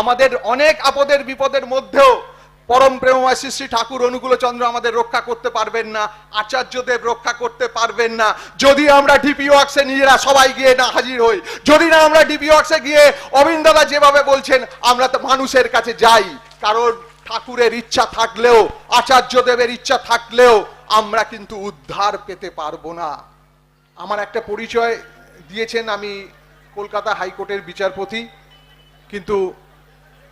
আমাদের অনেক আপদের বিপদের মধ্যেও পরম প্রেমময় শ্রী ঠাকুর অনুকূল চন্দ্র আমাদের রক্ষা করতে পারবেন না, আচার্যদেব রক্ষা করতে পারবেন না। যদি আমরা ডিপি ওয়ার্কসে নিজেরা সবাই গিয়ে না হাজির হই, যদি না আমরা ডিপি ওয়ার্কসে গিয়ে অবিন্দ দাদা যেভাবে বলছেন, আমরা তো মানুষের কাছে যাই। কারণ ঠাকুরের ইচ্ছা থাকলেও, আচার্যদেবের ইচ্ছা থাকলেও আমরা কিন্তু উদ্ধার পেতে পারব না। আমার একটা পরিচয় দিয়েছেন আমি কলকাতা হাইকোর্টের বিচারপতি, কিন্তু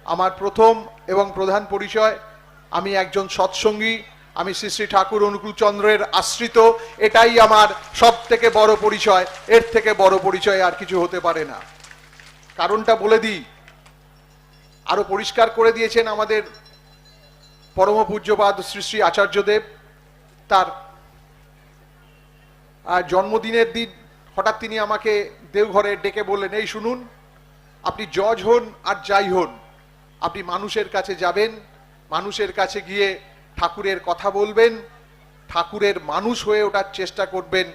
আমার প্রথম এবং প্রধান পরিচয়, আমি একজন সৎসঙ্গী, আমি শ্রী শ্রী ঠাকুর অনুকূল চন্দ্রের আশ্রিত, এটাই আমার সব থেকে বড় পরিচয়। এর থেকে বড় পরিচয় আর কিছু হতে পারে না। কারণটা বলে দিই। আরও পরিষ্কার করে দিয়েছেন আমাদের পরম পূজ্যপাদ শ্রী শ্রী আচার্যদেব। তার জন্মদিনের দিন হঠাৎ তিনি আমাকে দেওঘরে ডেকে বললেন, এই শুনুন, আপনি জজ হন আর যাই হন। আপনি মানুষের কাছে যাবেন, মানুষের কাছে গিয়ে ঠাকুরের কথা বলবেন, ঠাকুরের মানুষ হয়ে ওঠার চেষ্টা করবেন,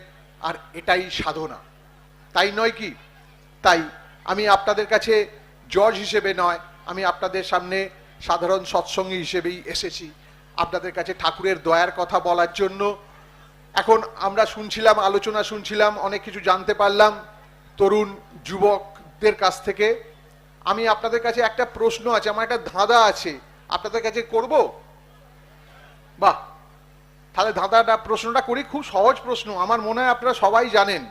আর এটাই সাধনা। তাই নয় কি? তাই আমি আপনাদের কাছে জজ হিসেবে নয়, আমি আপনাদের সামনে সাধারণ সৎসঙ্গী হিসেবেই এসেছি আপনাদের কাছে ঠাকুরের দয়ার কথা বলার জন্য। এখন আমরা শুনছিলাম, আলোচনা শুনছিলাম, অনেক কিছু জানতে পারলাম। তরুণ যুবকদের কাছ থেকে আমি আপনাদের কাছে একটা প্রশ্ন আছে, আমার একটা ধাঁধা আছে। আপনাদের কাছে করব? বাহ। তাহলে ধাঁধাটা, প্রশ্নটা করি, খুব সহজ প্রশ্ন, আমার মনে হয় আপনারা সবাই জানেন।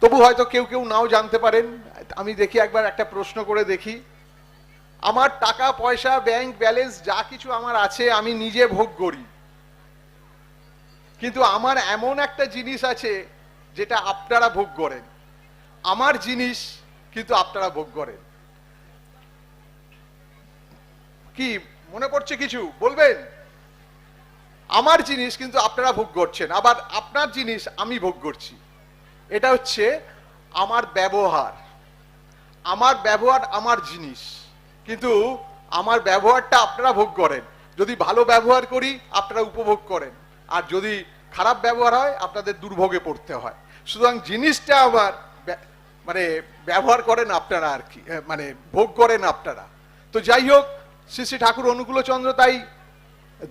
তবু হয়তো কেউ কেউ নাও জানতে পারেন। আমি দেখি একবার একটা প্রশ্ন করে দেখি। আমার টাকা, পয়সা, ব্যাংক ব্যালেন্স যা কিছু আমার আছে, আমি নিজে ভোগ করি। কিন্তু আমার এমন একটা জিনিস আছে, যেটা আপনারা ভোগ করেন। আমার জিনিস কিন্তু আপনারা ভোগ করেন। কি, মনে পড়ছে কিছু? বলবেন? আমার জিনিস কিন্তু আপনারা ভোগ করছেন, আবার আপনার জিনিস আমি ভোগ করছি। এটা হচ্ছে আমার ব্যবহার। আমার ব্যবহার আমার জিনিস। কিন্তু আমার ব্যবহারটা আপনারা ভোগ করেন। যদি ভালো ব্যবহার করি, আপনারা উপভোগ করেন। আর যদি খারাপ ব্যবহার হয়, আপনাদের দুর্ভোগে পড়তে হয়। সুতরাং জিনিসটা ব্য- মানে ব্যবহার করেন আপনারা আর কি মানে ভোগ করেন আপনারা। তো যাই হোক, শ্রী শ্রী ঠাকুর অনুকূলচন্দ্র তাই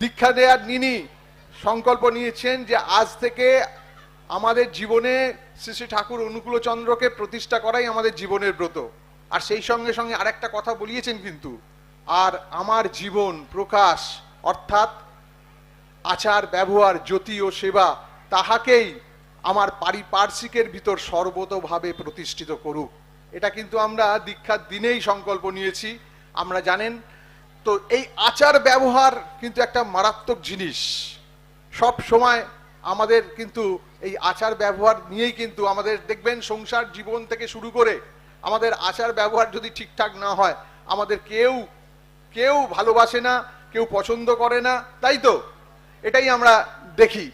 দীক্ষা দেওয়ার নিনি সংকল্প নিয়েছেন যে আজ থেকে আমাদের জীবনে শ্রী শ্রী ঠাকুর অনুকূলচন্দ্রকে প্রতিষ্ঠা করাই আমাদের জীবনের ব্রত। আর সেই সঙ্গে সঙ্গে আরেকটা কথা বলিয়েছেন কিন্তু, আর আমার জীবন প্রকাশ অর্থাৎ আচার, ব্যবহার, জ্যোতি ও সেবা তাহাকেই আমার পারিপার্শ্বিকের ভিতর সর্বতভাবে প্রতিষ্ঠিত করুক। এটা কিন্তু আমরা দীক্ষার দিনেই সংকল্প নিয়েছি। আমরা জানেন, তো এই আচার ব্যবহার কিন্তু একটা মারাত্মক জিনিস। সব সময় আমাদের কিন্তু এই আচার ব্যবহার নিয়েই কিন্তু আমাদের, দেখবেন সংসার জীবন থেকে শুরু করে আমাদের আচার ব্যবহার যদি ঠিকঠাক না হয়, আমাদের কেউ কেউ ভালোবাসে না, কেউ পছন্দ করে না, তাই তো? এটাই আমরা দেখি।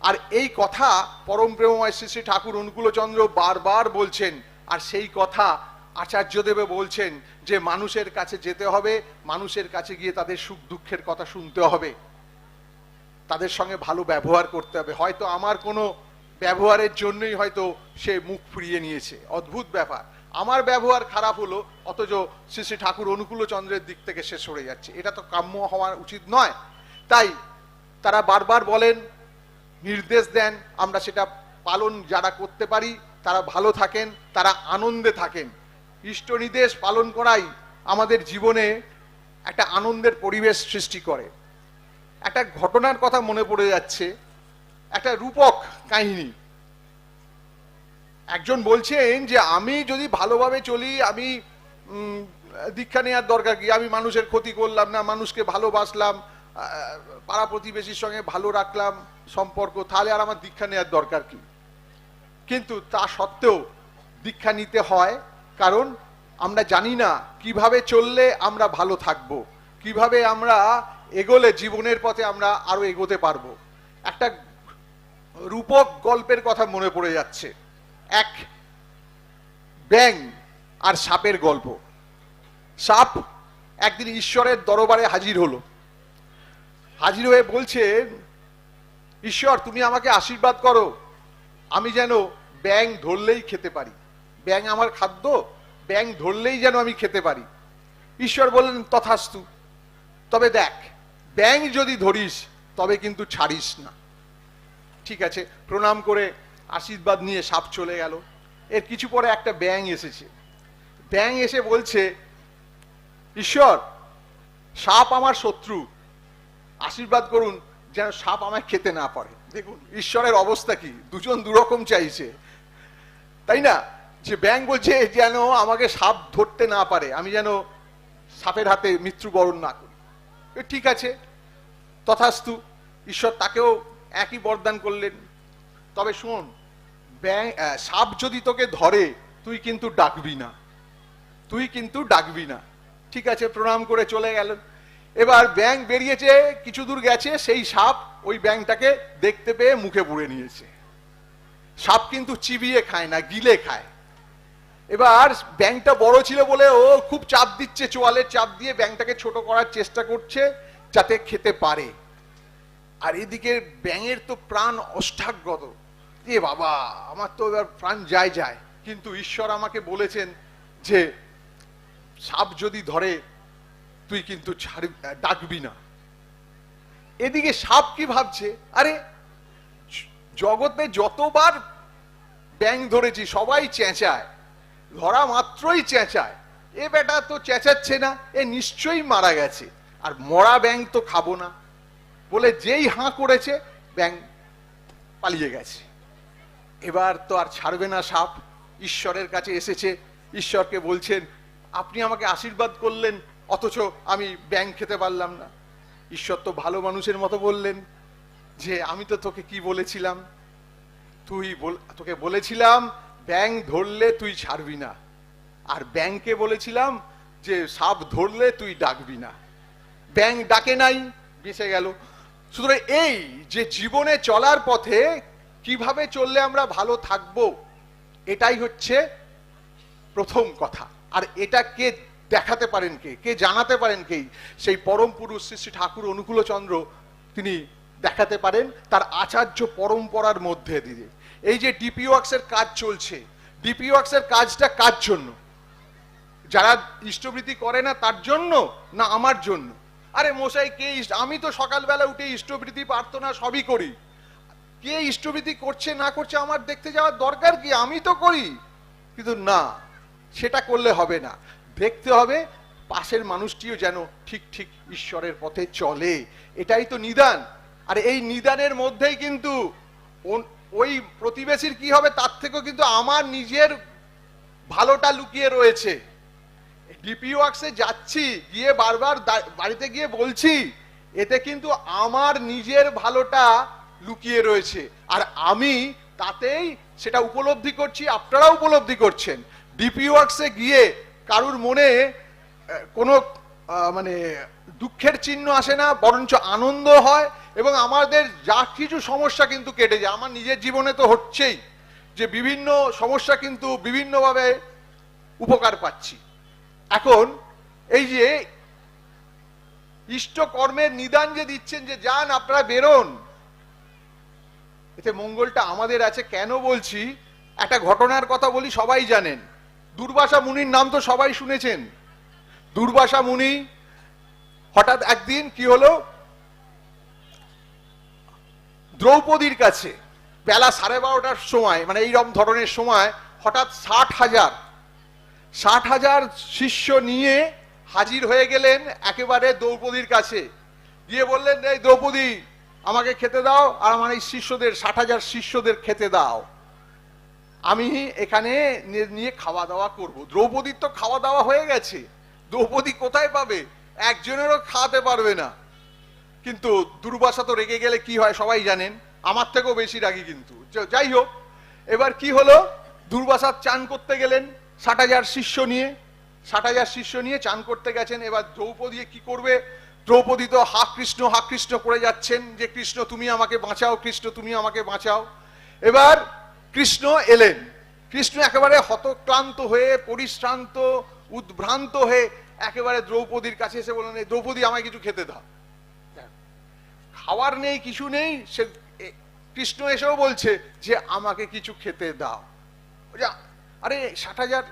আর এই কথা পরম প্রেমময় শ্রী শ্রী ঠাকুর অনুকূলচন্দ্র বারবার বলছেন। আর সেই কথা আচার্যদেবে বলছেন যে মানুষের কাছে যেতে হবে, মানুষের কাছে গিয়ে তাদের সুখ দুঃখের কথা শুনতে হবে। তাদের সঙ্গে ভালো ব্যবহার করতে হবে। হয়তো আমার কোনো ব্যবহারের জন্যই হয়তো সে মুখ ফিরিয়ে নিয়েছে। অদ্ভুত ব্যাপার। আমার ব্যবহার খারাপ হলো, অথচ শ্রী শ্রী ঠাকুর অনুকূলচন্দ্রের দিক থেকে সে সরে যাচ্ছে। এটা তো কাম্য হওয়া উচিত নয়। তাই তারা বারবার বলেন নির্দেশ দেন, আমরা সেটা পালন যারা করতে পারি, তারা ভালো থাকেন, তারা আনন্দে থাকেন। ইষ্ট নির্দেশ পালন করাই আমাদের জীবনে একটা আনন্দের পরিবেশ সৃষ্টি করে। একটা ঘটনার কথা মনে পড়ে যাচ্ছে, একটা রূপক কাহিনী। একজন বলছেন যে, আমি যদি ভালোভাবে চলি, আমি দীক্ষা নেওয়ার দরকার কি? আমি মানুষের ক্ষতি করলাম না, মানুষকে ভালোবাসলাম পাড়া প্রতিবেশীর সঙ্গে ভালো রাখলাম সম্পর্ক, তাহলে আর আমার দীক্ষা নেওয়ার দরকার কি? কিন্তু তা সত্ত্বেও দীক্ষা নিতে হয়, কারণ আমরা জানি না কীভাবে চললে আমরা ভালো থাকব, কীভাবে আমরা এগোলে জীবনের পথে আমরা আরও এগোতে পারব। একটা রূপক গল্পের কথা মনে পড়ে যাচ্ছে। এক ব্যাং আর সাপের গল্প। সাপ একদিন ঈশ্বরের দরবারে হাজির হলো। হাজির হয়ে বলছে ঈশ্বর, তুমি আমাকে আশীর্বাদ করো। আমি যেন ব্যাং ধরলেই খেতে পারি। ব্যাং আমার খাদ্য ব্যাং ধরলেই যেন আমি খেতে পারি। ঈশ্বর বললেন, তথাস্তু। তবে দেখ ব্যাং যদি ধরিস, তবে কিন্তু ছাড়িস না। ঠিক আছে, প্রণাম করে আশীর্বাদ নিয়ে সাপ চলে গেল। এর কিছু পরে একটা ব্যাং এসেছে। ব্যাং এসে বলছে, ঈশ্বর, সাপ আমার শত্রু। আশীর্বাদ করুন যেন সাপ আমায় খেতে না পারে। দেখুন, ঈশ্বরের অবস্থা কি? দুজন দুরকম চাইছে। তাই না? যে ব্যাং বলছে যেন আমাকে সাপ ধরতে না পারে, আমি যেন সাপের হাতে মৃত্যুবরণ না করি। ঠিক আছে। তথাস্তু ঈশ্বর তাকেও একই বরদান করলেন। তবে শোন ব্যাং সাপ যদি তোকে ধরে, তুই কিন্তু ডাকবি না। তুই কিন্তু ডাকবি না। ঠিক আছে, প্রণাম করে চলে গেল এবার ব্যাং বেরিয়েছে, কিছু দূর গেছে, সেই সাপ ওই ব্যাংটাকে দেখতে পেয়ে মুখে পুড়ে নিয়েছে। সাপ কিন্তু চিবিয়ে খায় না, গিলে খায়। এবার ব্যাংকটা বড় ছিল বলে ও খুব চাপ দিচ্ছে, চোয়ালের চাপ দিয়ে ব্যাংকটাকে ছোট করার চেষ্টা করছে যাতে খেতে পারে। আর এদিকে ব্যাঙের তো প্রাণ অষ্টাগত এ বাবা, আমার তো এবার প্রাণ যায় যায়। কিন্তু ঈশ্বর আমাকে বলেছেন যে, সাপ যদি ধরে তুই কিন্তু ছাড় ডাকবি না। এদিকে সাপ কি ভাবছে? আরে জগতে যতবার ব্যাং ধরেছি, সবাই চেঁচায়। ধরা মাত্রই চেঁচায়। এ বেটা তো চেঁচাচ্ছে না, এ নিশ্চয়ই মারা গেছে। আর মরা ব্যাং তো খাব না। বলে যেই হাঁ করেছে ব্যাং পালিয়ে গেছে। এবার তো আর ছাড়বে না সাপ। ঈশ্বরের কাছে এসেছে। ঈশ্বরকে বলছেন, আপনি আমাকে আশীর্বাদ করলেন অথচ আমি ব্যাং খেতে পারলাম না। ঈশ্বর তো ভালো মানুষের মতো বললেন যে, আমি তো তোকে কি বলেছিলাম? তুই তোকে বলেছিলাম ব্যাং ধরলে তুই ছাড়বি না। আর ব্যাংকে বলেছিলাম যে, সাপ ধরলে তুই ডাকবি না। ব্যাং ডাকে নাই বেঁচে গেল। সুতরাং এই যে জীবনে চলার পথে কীভাবে চললে আমরা ভালো থাকব, এটাই হচ্ছে প্রথম কথা। আর এটা কে দেখাতে পারেন কে? কে জানাতে পারেন কে? সেই পরম পুরুষ শ্রী শ্রী ঠাকুর অনুকূলচন্দ্র তিনি দেখাতে পারেন তার আচার্য পরম্পরার মধ্যে দিয়ে। এই যে ডিপি ওয়ার্কসের কাজ চলছে ডিপি ওয়ার্কসের কাজটা কার জন্য? যারা ইষ্টবৃত্তি করে না তার জন্য না আমার জন্য? আরে মশাই, কে আমি তো সকালবেলা উঠে ইষ্টবৃত্তি, প্রার্থনা সবই করি। কে ইষ্টবৃত্তি করছে না করছে আমার দেখতে যাওয়ার দরকার কি? আমি তো করি। কিন্তু না, সেটা করলে হবে না। দেখতে হবে, পাশের মানুষটিও যেন ঠিক ঠিক ঈশ্বরের পথে চলে। এটাই তো নিদান। আর এই নিদানের মধ্যেই কিন্তু ওই প্রতিবেশীর কি হবে তার থেকেও কিন্তু আমার নিজের ভালোটা লুকিয়ে রয়েছে। ডিপি ওয়ার্কসে যাচ্ছি, গিয়ে বারবার বাড়িতে গিয়ে বলছি, এতে কিন্তু আমার নিজের ভালোটা লুকিয়ে রয়েছে। আর আমি তাতেই সেটা উপলব্ধি করছি আপনারা উপলব্ধি করছেন। ডিপি ওয়ার্কসে গিয়ে কারুর মনে কোনো মানে দুঃখের চিহ্ন আসে না, বরঞ্চ আনন্দ হয়, এবং আমাদের যা কিছু সমস্যা কিন্তু কেটে যায়। আমার নিজের জীবনে তো হচ্ছেই যে বিভিন্ন সমস্যা কিন্তু বিভিন্নভাবে উপকার পাচ্ছি। এখন, এই যে ইষ্ট কর্মের নিদান যে দিচ্ছেন, যে যান, আপনারা বেরোন। এতে মঙ্গলটা আমাদের আছে। কেন বলছি? একটা ঘটনার কথা বলি, সবাই জানেন। দুর্বাসা মুনির নাম তো সবাই শুনেছেন। দুর্বাসা মুনি, হঠাৎ একদিন কি হলো? দ্রৌপদীর কাছে, বেলা সাড়ে বারোটার সময় মানে এইরকম ধরনের সময়, হঠাৎ ষাট হাজার ষাট হাজার শিষ্য নিয়ে হাজির হয়ে গেলেন একেবারে দ্রৌপদীর কাছে। গিয়ে বললেন, এই দ্রৌপদী, আমাকে খেতে দাও, আর আমার এই শিষ্যদের, ষাট হাজার শিষ্যদের খেতে দাও। আমি এখানে নিয়ে খাওয়া দাওয়া করব। দ্রৌপদীর তো খাওয়া দাওয়া হয়ে গেছে। দ্রৌপদী কোথায় পাবে? একজনেরও খাওয়াতে পারবে না। কিন্তু দুর্বাসা তো রেগে গেলে কি হয় সবাই জানেন। আমার থেকেও বেশি রাগি কিন্তু। যাই হোক, এবার কি হলো? দুর্বাসা চান করতে গেলেন ষাট হাজার শিষ্য নিয়ে। ষাট হাজার শিষ্য নিয়ে চান করতে গেছেন। এবার দ্রৌপদী কি করবে? দ্রৌপদী তো হা কৃষ্ণ হা কৃষ্ণ করে যাচ্ছেন যে, কৃষ্ণ, তুমি আমাকে বাঁচাও, কৃষ্ণ, তুমি আমাকে বাঁচাও। এবার কৃষ্ণ এলেন। কৃষ্ণ একেবারে হতক্লান্ত হয়ে পরিশ্রান্ত উদ্ভ্রান্ত হয়ে একেবারে দ্রৌপদীর কাছে এসে বললেন "এই দ্রৌপদী আমায় কিছু খেতে দাও। খাওয়ার নেই কিছু নেই সে কৃষ্ণ এসেও বলছে যে আমাকে কিছু খেতে দাও। আরে ষাট হাজার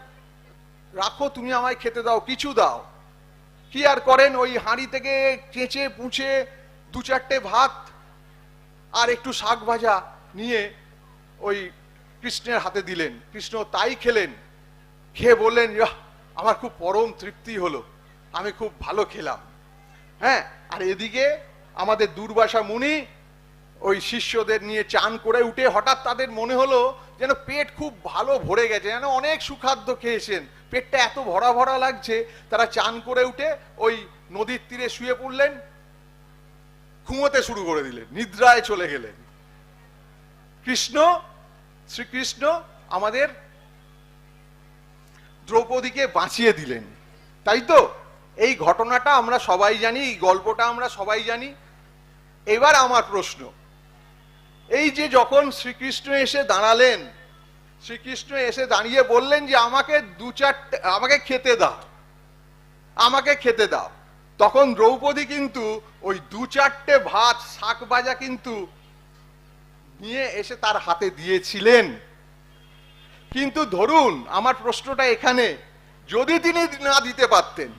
রাখো তুমি আমায় খেতে দাও কিছু দাও। কি আর করেন ওই হাঁড়ি থেকে চেঁচে পুঁচে দু চারটে ভাত আর একটু শাক ভাজা নিয়ে ওই কৃষ্ণের হাতে দিলেন, কৃষ্ণ তাই খেলেন। খেয়ে বললেন আমার খুব পরম তৃপ্তি হলো, আমি খুব ভালো খেলাম। হ্যাঁ আর এদিকে আমাদের দুর্বাসা মুনি ওই শিষ্যদের নিয়ে চান করে উঠে হঠাৎ তাদের মনে হলো যেন পেট খুব ভালো ভরে গেছে, যেন অনেক সুখাদ্য খেয়েছেন। পেটটা এত ভরা ভরা লাগছে, তারা চান করে উঠে ওই নদীর তীরে শুয়ে পড়লেন, ঘুমোতে শুরু করে দিলেন, নিদ্রায় চলে গেলেন। কৃষ্ণ শ্রীকৃষ্ণ আমাদের দ্রৌপদীকে বাঁচিয়ে দিলেন। তাই তো? এই ঘটনাটা আমরা সবাই জানি, এই গল্পটা আমরা সবাই জানি। এবার আমার প্রশ্ন, এই যে যখন শ্রীকৃষ্ণ এসে দাঁড়ালেন, শ্রীকৃষ্ণ এসে দাঁড়িয়ে বললেন যে, আমাকে দু চারটে, আমাকে খেতে দাও, আমাকে খেতে দাও। তখন দ্রৌপদী কিন্তু ওই দু চারটে ভাত, শাক ভাজা কিন্তু নিয়ে এসে তার হাতে দিয়েছিলেন। কিন্তু ধরুন, আমার প্রশ্নটা এখানে, যদি তিনি না দিতে পারতেন,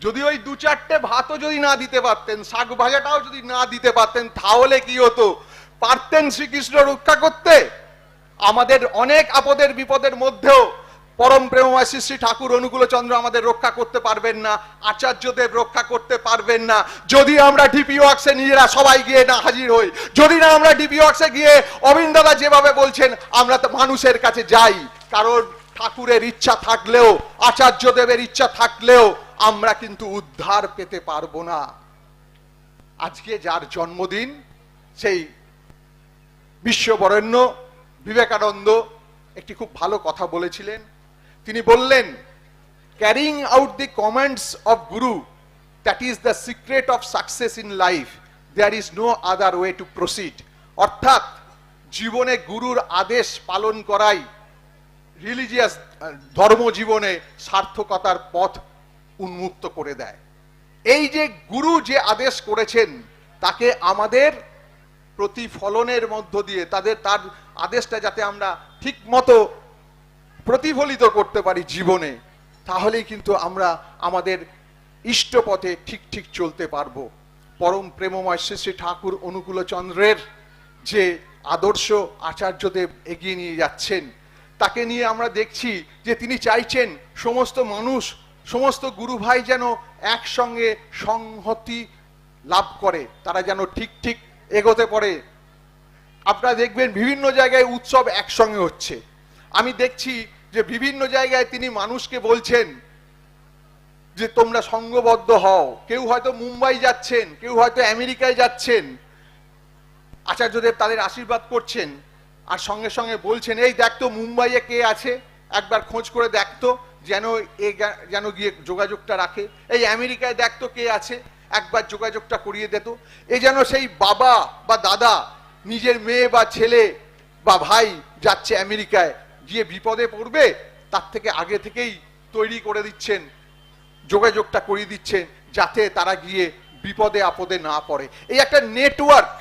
যদি ওই দু চারটে ভাতও যদি না দিতে পারতেন, শাক ভাজাটাও যদি না দিতে পারতেন, তাহলে কি হতো? পারতেন শ্রীকৃষ্ণ রক্ষা করতে? আমাদের অনেক আপদের বিপদের মধ্যেও পরম প্রেমময় শ্রী শ্রী ঠাকুর অনুকূল চন্দ্র আমাদের রক্ষা করতে পারবেন না, আচার্যদেব রক্ষা করতে পারবেন না। যদি আমরা ডিপি ওয়ার্কসে নিজেরা সবাই গিয়ে না হাজির হই, যদি না আমরা ডিপি ওয়ার্কসে গিয়ে অবিন দাদা যেভাবে বলছেন, আমরা তো মানুষের কাছে যাই। কারণ ঠাকুরের ইচ্ছা থাকলেও, আচার্যদেবের ইচ্ছা থাকলেও আমরা কিন্তু উদ্ধার পেতে পারব না। আজকে যার জন্মদিন, সেই বিশ্ববরেণ্য বিবেকানন্দ একটি খুব ভালো কথা বলেছিলেন। তিনি বললেন carrying out the commands of guru that is the secret of success in life there is no other way to proceed অর্থাৎ, জীবনে গুরুর আদেশ পালন করাই রিলিজিয়াস ধর্ম জীবনে সার্থকতার পথ উন্মুক্ত করে দেয়। এই যে গুরু যে আদেশ করেছেন, তাকে আমাদের প্রতিফলনের মধ্য দিয়ে, তাদের, তার আদেশটা যাতে আমরা ঠিক মতো প্রতিফলিত করতে পারি জীবনে, তাহলেই কিন্তু আমরা আমাদের ইষ্ট পথে ঠিক ঠিক চলতে পারব। পরম প্রেমময় শ্রী শ্রী ঠাকুর অনুকূল চন্দ্রের যে আদর্শ আচার্যদেব এগিয়ে নিয়ে যাচ্ছেন, তাকে নিয়ে আমরা দেখছি যে তিনি চাইছেন সমস্ত মানুষ, সমস্ত গুরু ভাই যেন একসঙ্গে সংহতি লাভ করে, তারা যেন ঠিক ঠিক এগোতে পারে। আপনারা দেখবেন বিভিন্ন জায়গায় উৎসব একসঙ্গে হচ্ছে। আমি দেখছি যে বিভিন্ন জায়গায় তিনি মানুষকে বলছেন যে তোমরা সঙ্গবদ্ধ হও। কেউ হয়তো মুম্বাই যাচ্ছেন, কেউ হয়তো আমেরিকায় যাচ্ছেন। আচার্যদেব তাদের আশীর্বাদ করছেন আর সঙ্গে সঙ্গে বলছেন, এই দেখতো মুম্বাইয়ে কে আছে? একবার খোঁজ করে দেখতো যেন এ যেন গিয়ে যোগাযোগটা রাখে। এই আমেরিকায় দেখতো কে আছে? একবার যোগাযোগটা করিয়ে দিত এ যেন সেই বাবা বা দাদা, নিজের মেয়ে বা ছেলে বা ভাই যাচ্ছে আমেরিকায়। গিয়ে বিপদে পড়বে, তার থেকে আগে থেকেই তৈরি করে দিচ্ছেন, যোগাযোগটা করিয়ে দিচ্ছেন, যাতে তারা গিয়ে বিপদে, আপদে না পড়ে। এই একটা নেটওয়ার্ক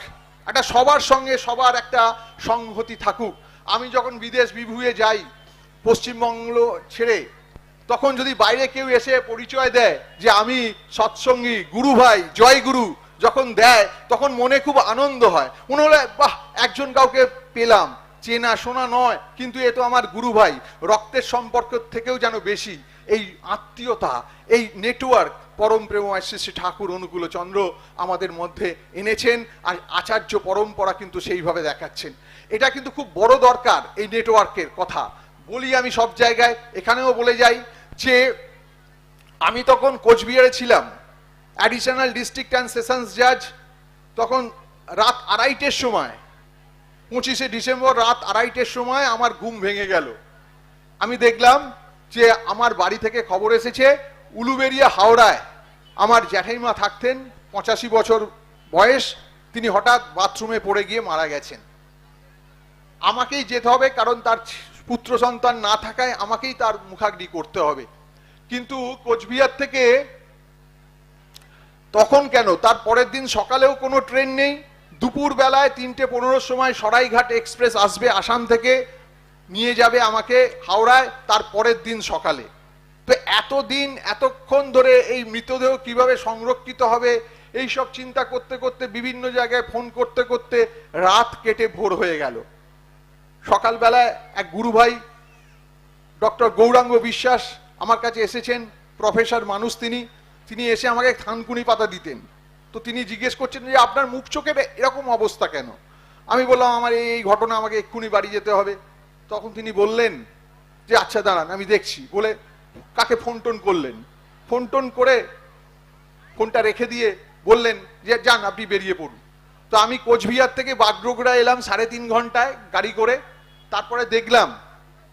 একটা সবার সঙ্গে সবার একটা সংহতি থাকুক। আমি যখন বিদেশ বিভুয়ে যাই, পশ্চিমবঙ্গ ছেড়ে, তখন যদি বাইরে কেউ এসে পরিচয় দেয় যে আমি সৎসঙ্গী, গুরু ভাই, জয় গুরু যখন দেয়, তখন মনে খুব আনন্দ হয়। মনে হলো, বাহ, একজন কাউকে পেলাম। চেনা শোনা নয়, কিন্তু এ তো আমার গুরু ভাই। রক্তের সম্পর্ক থেকেও যেন বেশি, এই আত্মীয়তা, এই নেটওয়ার্ক পরম প্রেমময় শ্রী শ্রী ঠাকুর, অনুকূল চন্দ্র আমাদের মধ্যে এনেছেন, আর আচার্য পরম্পরা কিন্তু সেইভাবে দেখাচ্ছেন। এটা কিন্তু খুব বড় দরকার, এই নেটওয়ার্কের কথা। বলি আমি সব জায়গায়, এখানেও বলে যাই যে, আমি তখন কোচবিহারে ছিলাম অ্যাডিশনাল ডিস্ট্রিক্ট অ্যান্ড সেশনস জাজ তখন রাত আড়াইটের সময় পঁচিশে ডিসেম্বর রাত আড়াইটের সময় আমার ঘুম ভেঙে গেল। আমি দেখলাম যে আমার বাড়ি থেকে খবর এসেছে উলুবেরিয়া হাওড়ায়। আমার জ্যাঠাইমা থাকতেন পঁচাশি বছর বয়স, তিনি হঠাৎ বাথরুমে পড়ে গিয়ে মারা গেছেন। আমাকেই যেতে হবে, কারণ তার পুত্র সন্তান না থাকায় আমাকেই তার মুখাগ্নি করতে হবে। কিন্তু কোচবিহার থেকে তখন কেন? তার পরের দিন সকালেও কোনো ট্রেন নেই দুপুর বেলায় তিনটে পনেরোর সময় সরাইঘাট এক্সপ্রেস আসবে আসাম থেকে, নিয়ে যাবে আমাকে হাওড়ায় তার পরের দিন সকালে। তো এতদিন, এতক্ষণ ধরে এই মৃতদেহ কীভাবে সংরক্ষিত হবে, এই সব চিন্তা করতে করতে, বিভিন্ন জায়গায় ফোন করতে করতে রাত কেটে ভোর হয়ে গেল। সকালবেলায় এক গুরু ভাই ডক্টর গৌরাঙ্গ বিশ্বাস, আমার কাছে এসেছেন, প্রফেসর মানুষ তিনি তিনি এসে আমাকে থানকুনি পাতা দিতেন। তো তিনি জিজ্ঞেস করছেন যে আপনার মুখ চোখের এরকম অবস্থা কেন? আমি বললাম, আমার এই এই ঘটনা আমাকে এক্ষুনি বাড়ি যেতে হবে। তখন তিনি বললেন যে আচ্ছা দাঁড়ান, আমি দেখছি। বলে কাকে ফোন টোন করলেন। ফোন টোন করে ফোনটা রেখে দিয়ে বললেন যে, যান, আপনি বেরিয়ে পড়ুন। তো আমি কোচবিহার থেকে বাগডোগরা এলাম সাড়ে তিন ঘন্টায় গাড়ি করে। তারপরে দেখলাম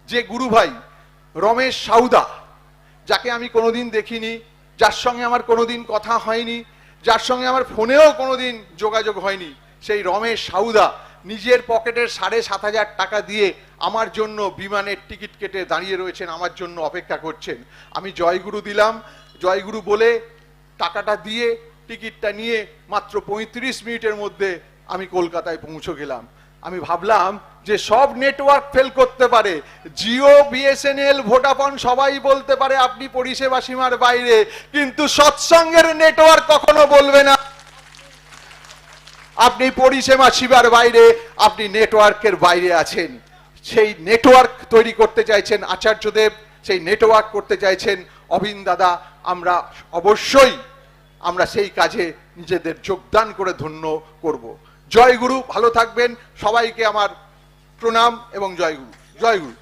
যে, গুরু ভাই রমেশ সাউদা, যাকে আমি কোনোদিন দেখিনি, যার সঙ্গে আমার কোনোদিন কথা হয়নি যার সঙ্গে আমার ফোনেও কোনোদিন যোগাযোগ হয়নি, সেই রমেশ সাউদা নিজের পকেটের সাড়ে সাত হাজার টাকা দিয়ে আমার জন্য বিমানের টিকিট কেটে দাঁড়িয়ে রয়েছেন, আমার জন্য অপেক্ষা করছেন। আমি জয়গুরু দিলাম, জয়গুরু বলে টাকাটা দিয়ে টিকিটটা নিয়ে মাত্র পঁয়ত্রিশ মিনিটের মধ্যে আমি কলকাতায় পৌঁছে গেলাম। আমি ভাবলাম যে সব নেটওয়ার্ক ফেল করতে পারে। জিও বিএসএনএল ভোডাফোন সবাই বলতে পারে আপনি পরিষেবা সীমার বাইরে, কিন্তু সৎসঙ্গের নেটওয়ার্ক কখনো বলবে না। আপনি পরিষেবা সীমার বাইরে, আপনি নেটওয়ার্কের বাইরে আছেন। সেই নেটওয়ার্ক তৈরি করতে চাইছেন আচার্যদেব, সেই নেটওয়ার্ক করতে চাইছেন অভিন দাদা। আমরা অবশ্যই, আমরা সেই কাজে নিজেদের যোগদান করে ধন্য করব। জয় গুরু ভালো থাকবেন। সবাইকে আমার প্রণাম এবং জয় গুরু জয় গুরু